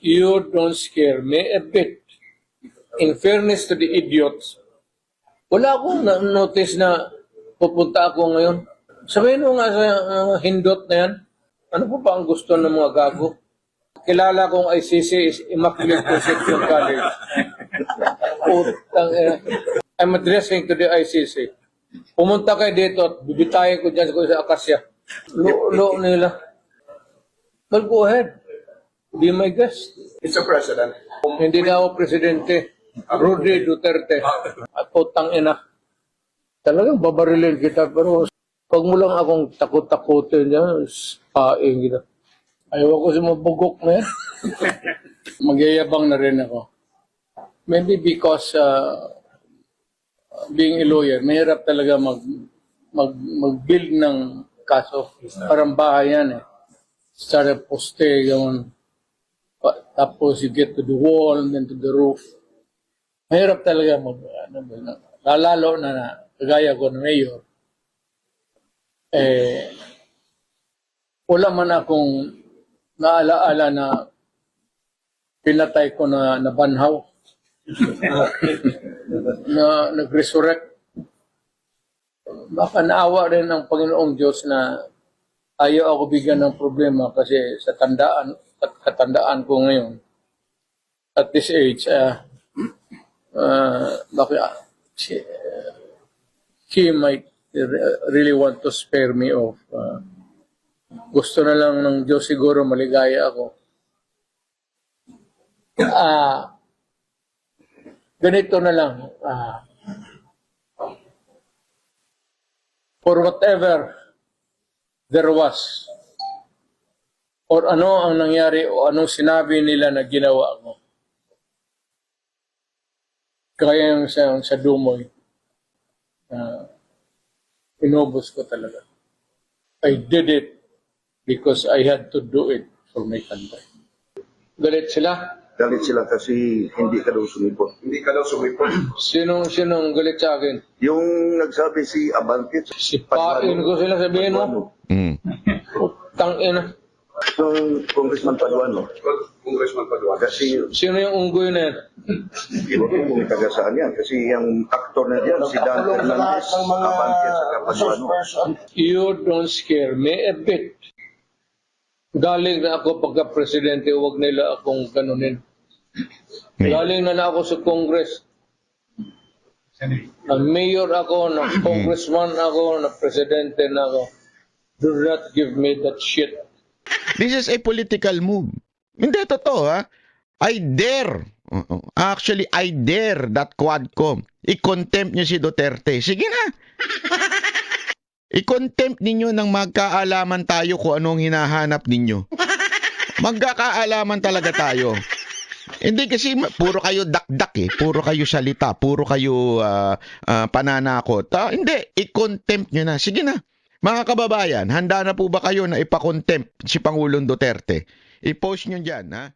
You don't scare me a bit. In fairness to the idiots, wala akong na-notice na pupunta ako ngayon. Sabihin mo nga sa uh, hindot na yan, ano po ba ang gusto ng mga gago? Kilala kong ICC is Immaculate Conception College. Putang ina. I'm addressing to the ICC. Pumunta kayo dito at bibitayin ko dyan sa Akasya. Lo, lo nila. Well, go ahead. Be my guest. Mr. President, Hindi na ako presidente. Rudy Duterte. At putang ina. Talagang babarilin kita pero pag mo lang akong takot-takutin niya, paing kita. Ayaw ko sa mabugok na yan. Magyayabang na rin ako. Maybe because uh, being a lawyer, mahirap talaga mag, mag, mag-build ng kaso. Parang bahay yan eh. Start a poste, gawin. Tapos you get to the wall and then to the roof. Mahirap talaga mag, ano ba, lalalo na, na kagaya ko na mayor. Eh, wala man akong naalaala na pinatay ko na nabanhaw na nag-resurrect. Baka naawa rin ng Panginoong Diyos na ayaw ako bigyan ng problema kasi sa tandaan at katandaan ko ngayon at this age, uh, uh, she, she might re- really want to spare me of uh, gusto na lang ng Diyos siguro maligaya ako. Ah, ganito na lang. ah, for whatever there was, or ano ang nangyari o anong sinabi nila na ginawa ko. Kaya yung sa, sa Dumoy, uh, inubos ko talaga. I did it because I had to do it for my country. Galit sila? Galit sila kasi hindi ka daw sumipot. hindi ka daw sumipot. Sinong, sinong galit sa akin? Yung nagsabi si Abante, Sipain ko sila sabihin mo. Mm. Tang ina. Yung Congressman Paduano, Congressman Paduan. kasi Sino yung unggoy na yan? hindi ko kung taga saan yan. Kasi yung aktor na diyan, si Dan Fernandez, Abante at saka Paduano. You don't scare me a bit. Galing na ako pagka-presidente, huwag nila akong ganunin. Galing na na ako sa Congress. Na mayor ako, na congressman ako, na presidente na ako. Do not give me that shit. This is a political move. Hindi, totoo ha. I dare. Actually, I dare that Quadcom. I-contempt nyo si Duterte. Sige na. I-contempt ninyo nang magkaalaman tayo kung anong hinahanap ninyo. Magkakaalaman talaga tayo. Hindi kasi puro kayo dakdak eh. Puro kayo salita. Puro kayo ah, ah, pananakot. Ah, hindi. I-contempt nyo na. Sige na. Mga kababayan, handa na po ba kayo na ipakontempt si Pangulong Duterte? I-post nyo dyan, ha?